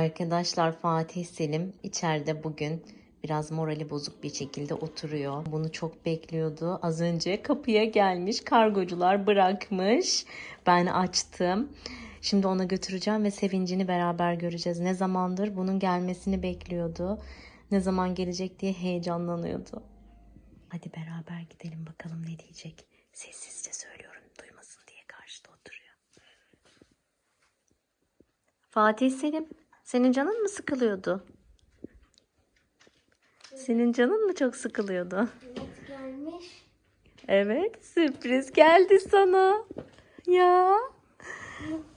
Arkadaşlar Fatih Selim içeride bugün biraz morali bozuk bir şekilde oturuyor. Bunu çok bekliyordu. Az önce kapıya gelmiş kargocular bırakmış. Ben açtım. Şimdi ona götüreceğim ve sevincini beraber göreceğiz. Ne zamandır bunun gelmesini bekliyordu. Ne zaman gelecek diye heyecanlanıyordu. Hadi beraber gidelim bakalım ne diyecek. Sessizce söylüyorum duymasın diye karşıda oturuyor. Fatih Selim, senin canın mı sıkılıyordu? Senin canın mı çok sıkılıyordu? Evet gelmiş. Evet, sürpriz geldi sana. Ya.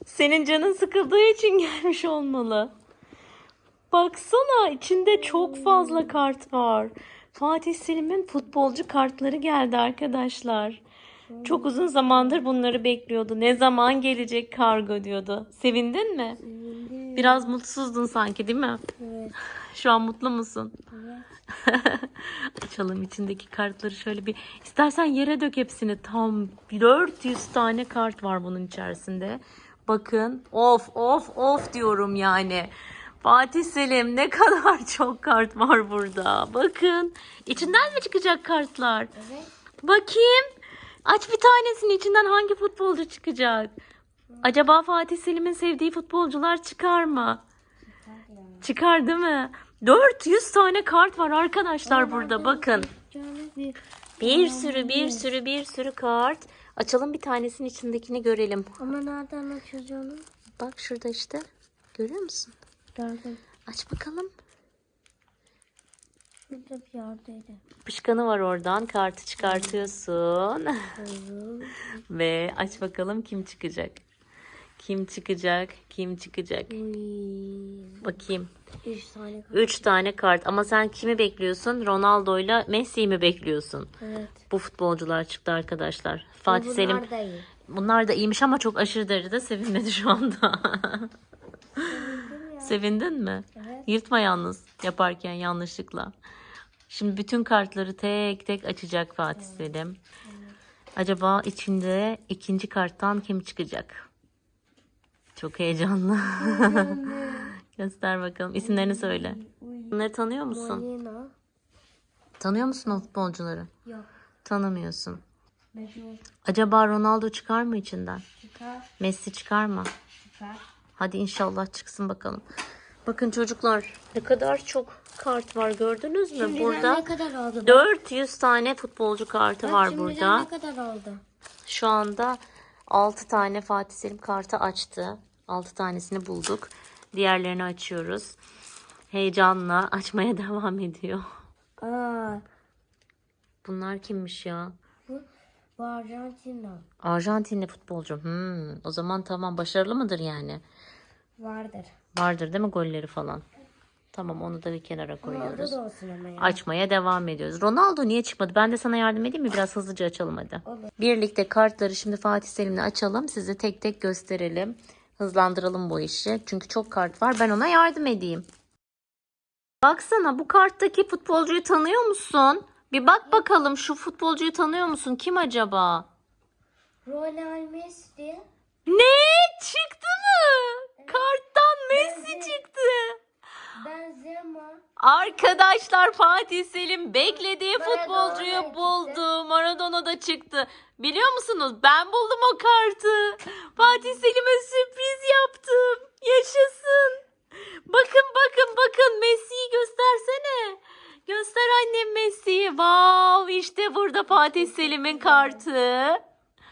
Senin canın sıkıldığı için gelmiş olmalı. Baksana içinde çok fazla kart var. Fatih Selim'in futbolcu kartları geldi arkadaşlar. Çok uzun zamandır bunları bekliyordu. Ne zaman gelecek kargo diyordu. Sevindin mi? Biraz mutsuzdun sanki değil mi? Evet. Şu an mutlu musun? Evet. Açalım içindeki kartları şöyle bir. İstersen yere dök hepsini. Tam 400 tane kart var bunun içerisinde. Bakın of of of diyorum yani. Fatih Selim ne kadar çok kart var burada. Bakın. İçinden mi çıkacak kartlar? Evet. Bakayım. Aç bir tanesini içinden hangi futbolcu çıkacak? Acaba Fatih Selim'in sevdiği futbolcular çıkar mı? Çıkar değil mi? 400 tane kart var arkadaşlar burada bakın. Bir Bir sürü bir sürü bir sürü kart. Açalım bir tanesinin içindekini görelim. ama nereden açacağız onu? Bak şurada işte. Görüyor musun? Gördüm. Aç bakalım. Burada bir yerdeydi. Pışkanı var oradan. Kartı çıkartıyorsun. Ve aç bakalım kim çıkacak. Kim çıkacak? Kim çıkacak? Uy. Bakayım. Üç tane kaldı. 3 tane kart. Ama sen kimi bekliyorsun? Ronaldo'yla Messi'yi mi bekliyorsun? Evet. Bu futbolcular çıktı arkadaşlar. Fatih Bunlar Selim da iyi. Bunlar da iyiymiş ama çok aşırı derecede sevinmedi şu anda. Sevindin mi? Evet. Yırtma yalnız yaparken yanlışlıkla. Şimdi bütün kartları tek tek açacak Fatih Selim. Acaba içinde ikinci karttan kim çıkacak? Çok heyecanlı. Göster bakalım. İsimlerini söyle. Bunları tanıyor musun? Molina. Tanıyor musun o futbolcuları? Yok. Tanımıyorsun. Acaba Ronaldo çıkar mı içinden? Çıkar. Messi çıkar mı? Çıkar. Hadi inşallah çıksın bakalım. Bakın çocuklar ne kadar çok kart var gördünüz mü? Şimdiden burada ne kadar oldu? 400 tane futbolcu kartı Bak, var şimdiden burada. ne kadar oldu? Şu anda 6 tane Fatih Selim kartı açtı. 6 tanesini bulduk. Diğerlerini açıyoruz. Heyecanla açmaya devam ediyor. Aa, Bunlar kimmiş ya? bu, bu Arjantin'den Arjantinli futbolcu. Hmm, o zaman tamam başarılı mıdır yani? vardır. Vardır değil mi golleri falan? Tamam onu da bir kenara koyuyoruz. da olsun ama ya. Açmaya devam ediyoruz. Ronaldo niye çıkmadı? Ben de sana yardım edeyim mi? Biraz hızlıca açalım hadi. Olur. Birlikte kartları şimdi Fatih Selim'le açalım. Size tek tek gösterelim. Hızlandıralım bu işi. Çünkü çok kart var. Ben ona yardım edeyim. Baksana bu karttaki futbolcuyu tanıyor musun? Bir bak bakalım şu futbolcuyu tanıyor musun? Kim acaba? Lionel Messi. Ne? Çıktı mı? Karttan Messi çıktı. Benzema. Arkadaşlar Fatih Selim beklediği Maradona futbolcuyu buldu. Maradona da çıktı. Biliyor musunuz? Ben buldum o kartı. Fatih Selim'e sürpriz yaptım. Yaşasın. Bakın bakın bakın Messi'yi göstersene. Göster annem Messi'yi. Wow işte burada Fatih Selim'in kartı.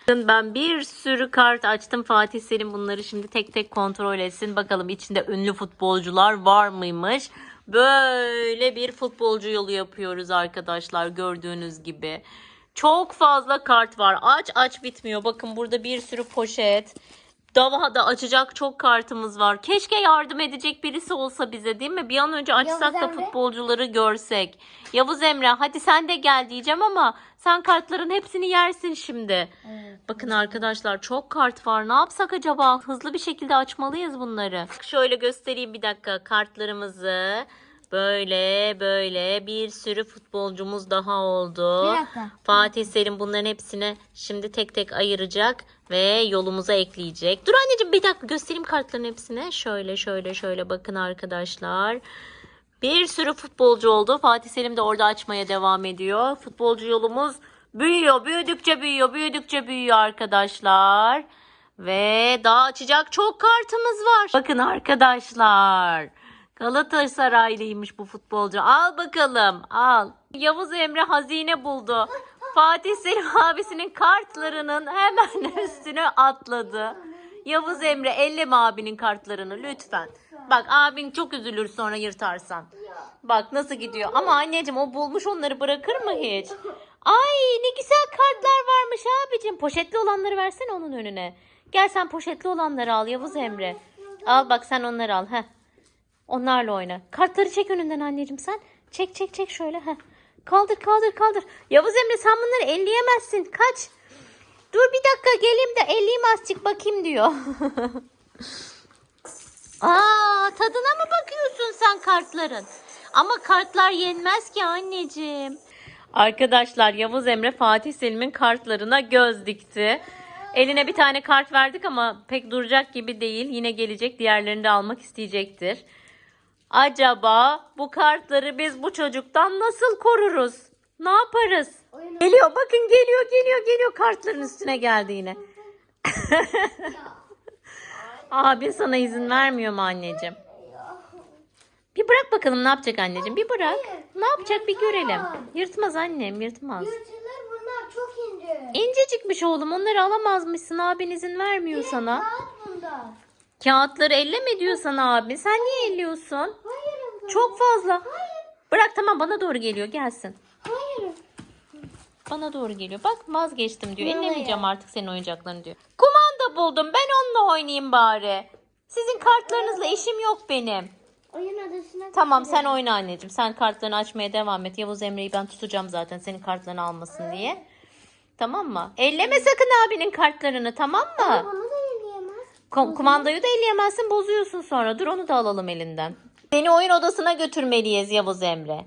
Ben bir sürü kart açtım. Fatih Selim bunları şimdi tek tek kontrol etsin. Bakalım içinde ünlü futbolcular var mıymış? Böyle bir futbolcu yolu yapıyoruz arkadaşlar gördüğünüz gibi. Çok fazla kart var. Aç aç bitmiyor. Bakın burada bir sürü poşet. Daha da açacak çok kartımız var. Keşke yardım edecek birisi olsa bize değil mi? Bir an önce açsak Yavuz da Emre. futbolcuları görsek. Yavuz Emre hadi sen de gel diyeceğim ama sen kartların hepsini yersin şimdi. Evet. Bakın arkadaşlar çok kart var. Ne yapsak acaba? Hızlı bir şekilde açmalıyız bunları. Şöyle göstereyim bir dakika kartlarımızı. Böyle böyle bir sürü futbolcumuz daha oldu. Bir dakika. Fatih Selim bunların hepsini şimdi tek tek ayıracak ve yolumuza ekleyecek. Dur anneciğim bir dakika göstereyim kartların hepsini. Şöyle şöyle şöyle bakın arkadaşlar. Bir sürü futbolcu oldu. Fatih Selim de orada açmaya devam ediyor. Futbolcu yolumuz büyüyor. Büyüdükçe büyüyor. Büyüdükçe büyüyor arkadaşlar. Ve daha açacak çok kartımız var. Bakın arkadaşlar. Galatasaraylıymış bu futbolcu. Al bakalım. Al. Yavuz Emre hazine buldu. Fatih Selim abisinin kartlarının hemen üstüne atladı. Yavuz Emre elleme abinin kartlarını lütfen. Bak abin çok üzülür sonra yırtarsan. Bak nasıl gidiyor. Ama anneciğim o bulmuş onları bırakır mı hiç? Ay ne güzel kartlar varmış abicim. Poşetli olanları versene onun önüne. Gel sen poşetli olanları al Yavuz Emre. Al bak sen onları al. Heh. Onlarla oyna. Kartları çek önünden anneciğim sen. Çek çek çek şöyle. Heh. Kaldır kaldır kaldır. Yavuz Emre sen bunları elleyemezsin. Kaç. Dur bir dakika geleyim de elleyeyim azıcık bakayım diyor. Aa tadına mı bakıyorsun sen kartların? Ama kartlar yenmez ki anneciğim. Arkadaşlar Yavuz Emre Fatih Selim'in kartlarına göz dikti. Eline bir tane kart verdik ama pek duracak gibi değil. Yine gelecek diğerlerini de almak isteyecektir. Acaba bu kartları biz bu çocuktan nasıl koruruz? Ne yaparız? Oyun- Geliyor bakın geliyor geliyor geliyor kartların üstüne geldi yine. Abin sana izin vermiyor mu anneciğim? Bir bırak bakalım ne yapacak anneciğim bir bırak. Ne yapacak bir görelim. Yırtmaz annem yırtmaz. Yırtılır bunlar çok ince. İncecikmiş oğlum onları alamazmışsın abin izin vermiyor sana. Kağıt bunlar. Kağıtları elleme diyor sana abin. Sen niye elliyorsun? Hayır. Çok fazla. Bırak tamam bana doğru geliyor gelsin. Hayır. Bana doğru geliyor. Bak vazgeçtim diyor. Ellemeyeceğim artık senin oyuncaklarını diyor. Kumanda buldum. Ben onunla oynayayım bari. Sizin kartlarınızla işim yok benim. Oyun odasına Tamam sen oyna anneciğim. Sen kartlarını açmaya devam et. Yavuz Emre'yi ben tutacağım zaten senin kartlarını almasın diye. Tamam mı? Elleme sakın abinin kartlarını tamam mı? Bunu da. Kom- kumandayı da elleyemezsin bozuyorsun sonra. Dur onu da alalım elinden. Seni oyun odasına götürmeliyiz Yavuz Emre.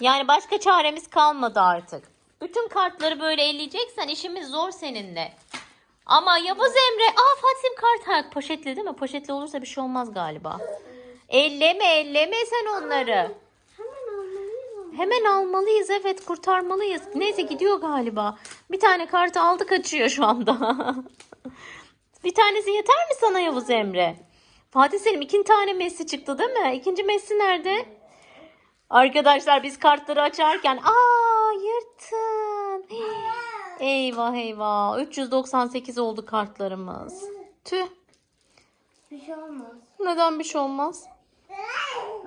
Yani başka çaremiz kalmadı artık. Bütün kartları böyle elleyeceksen işimiz zor seninle. Ama Yavuz Emre, aa Fatih'im kart ha, poşetli değil mi? Poşetli olursa bir şey olmaz galiba. Elleme elleme sen onları. Hemen almalıyız onu. Hemen almalıyız evet kurtarmalıyız. Neyse gidiyor galiba. Bir tane kartı aldı kaçıyor şu anda. bir tanesi yeter mi sana Yavuz Emre? Fatih Selim ikinci tane Messi çıktı değil mi? İkinci Messi nerede? Arkadaşlar biz kartları açarken aa yırttın. Eyvah eyvah 398 oldu kartlarımız. Tüh Bir şey olmaz. neden bir şey olmaz?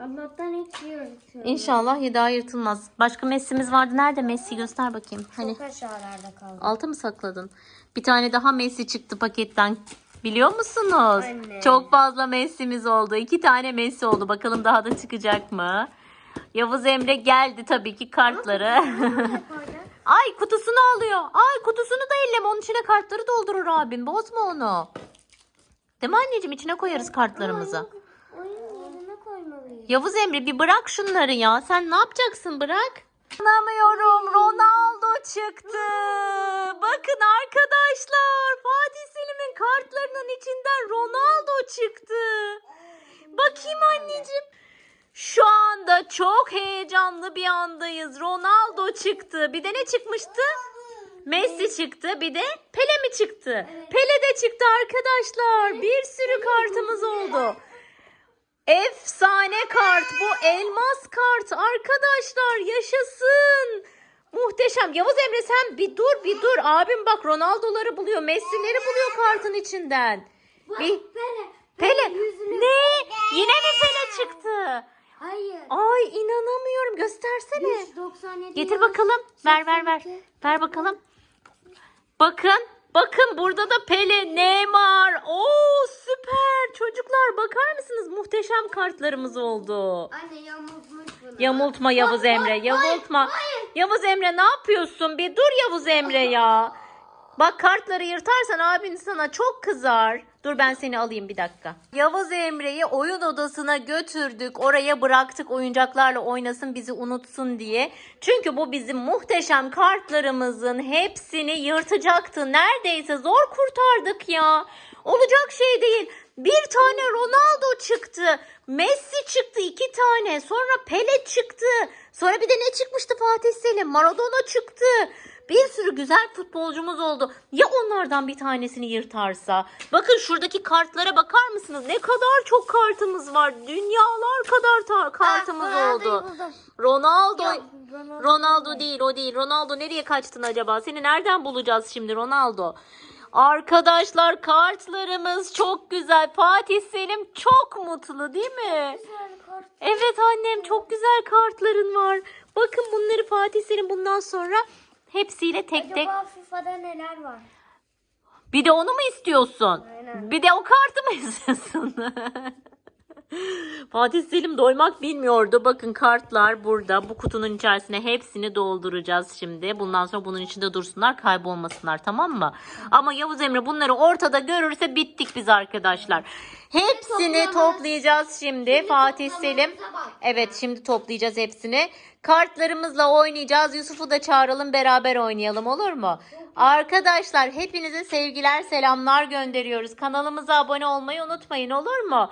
Allah'tan hiç yiyoruz. İnşallah daha yırtılmaz. Başka Messi'miz vardı. Nerede Messi göster bakayım. Hani Çok aşağılarda kaldı. alta mı sakladın? Bir tane daha Messi çıktı paketten. Biliyor musunuz? Anne. Çok fazla Messi'miz oldu. İki tane Messi oldu. Bakalım daha da çıkacak mı? Yavuz Emre geldi tabii ki kartları. Ay kutusunu alıyor. Ay kutusunu da elleme. Onun içine kartları doldurur abin. Bozma onu. Değil mi anneciğim? İçine koyarız kartlarımızı. Oyun yerine koymalıyız. Yavuz Emre bir bırak şunları ya. Sen ne yapacaksın bırak? Anlamıyorum. Ronaldo çıktı. Bakın arkadaşlar. Fatih Selim'in kartlarının içinden Ronaldo çıktı. Bakayım anneciğim. Şu anda çok heyecanlı bir andayız. Ronaldo çıktı. Bir de ne çıkmıştı? Messi çıktı. Bir de Pele mi çıktı? Pele de çıktı arkadaşlar. Bir sürü kartımız oldu. Efsane kart bu elmas kart arkadaşlar yaşasın. Muhteşem. Yavuz Emre sen bir dur bir dur. Abim bak Ronaldo'ları buluyor. Messi'leri buluyor kartın içinden. Bir Pele. Pele. yüzünü- Ne? Yine mi Pele çıktı? Hayır. Ay inanamıyorum. Göstersene. 197 Getir bakalım. Ver ver ver. Ver bakalım. Bakın. Bakın burada da Pele, Neymar. Oo süper. Çocuklar bakar mısınız? Muhteşem kartlarımız oldu. Anne yamultmuş bunu. Yamultma Yavuz Emre. Yamultma. Yavuz Emre ne yapıyorsun? Bir dur Yavuz Emre ya. Bak kartları yırtarsan abin sana çok kızar. Dur ben seni alayım bir dakika. Yavuz Emre'yi oyun odasına götürdük. Oraya bıraktık oyuncaklarla oynasın bizi unutsun diye. Çünkü bu bizim muhteşem kartlarımızın hepsini yırtacaktı. Neredeyse zor kurtardık ya. Olacak şey değil. Bir tane Ronaldo çıktı. Messi çıktı iki tane. Sonra Pele çıktı. Sonra bir de ne çıkmıştı Fatih Selim? Maradona çıktı. Bir sürü güzel futbolcumuz oldu. Ya onlardan bir tanesini yırtarsa? Bakın şuradaki kartlara bakar mısınız? Ne kadar çok kartımız var. Dünyalar kadar kartımız Ah, oldu. Buldum. Ronaldo. Yok, Ronaldo. Ronaldo değil o değil. Ronaldo nereye kaçtın acaba? Seni nereden bulacağız şimdi Ronaldo? Arkadaşlar kartlarımız çok güzel. Fatih Selim çok mutlu değil mi? Evet annem çok güzel kartların var. Bakın bunları Fatih Selim bundan sonra hepsiyle tek tek. Acaba FIFA'da neler var? Bir de onu mu istiyorsun? Aynen. Bir de o kartı mı istiyorsun? Fatih Selim doymak bilmiyordu. Bakın kartlar burada. Bu kutunun içerisine hepsini dolduracağız şimdi. Bundan sonra bunun içinde dursunlar, kaybolmasınlar tamam mı? Ama Yavuz Emre bunları ortada görürse bittik biz arkadaşlar. Hepsini toplayacağız şimdi. Fatih Selim. Evet şimdi toplayacağız hepsini. Kartlarımızla oynayacağız. Yusuf'u da çağıralım beraber oynayalım olur mu? Arkadaşlar hepinize sevgiler selamlar gönderiyoruz. Kanalımıza abone olmayı unutmayın olur mu?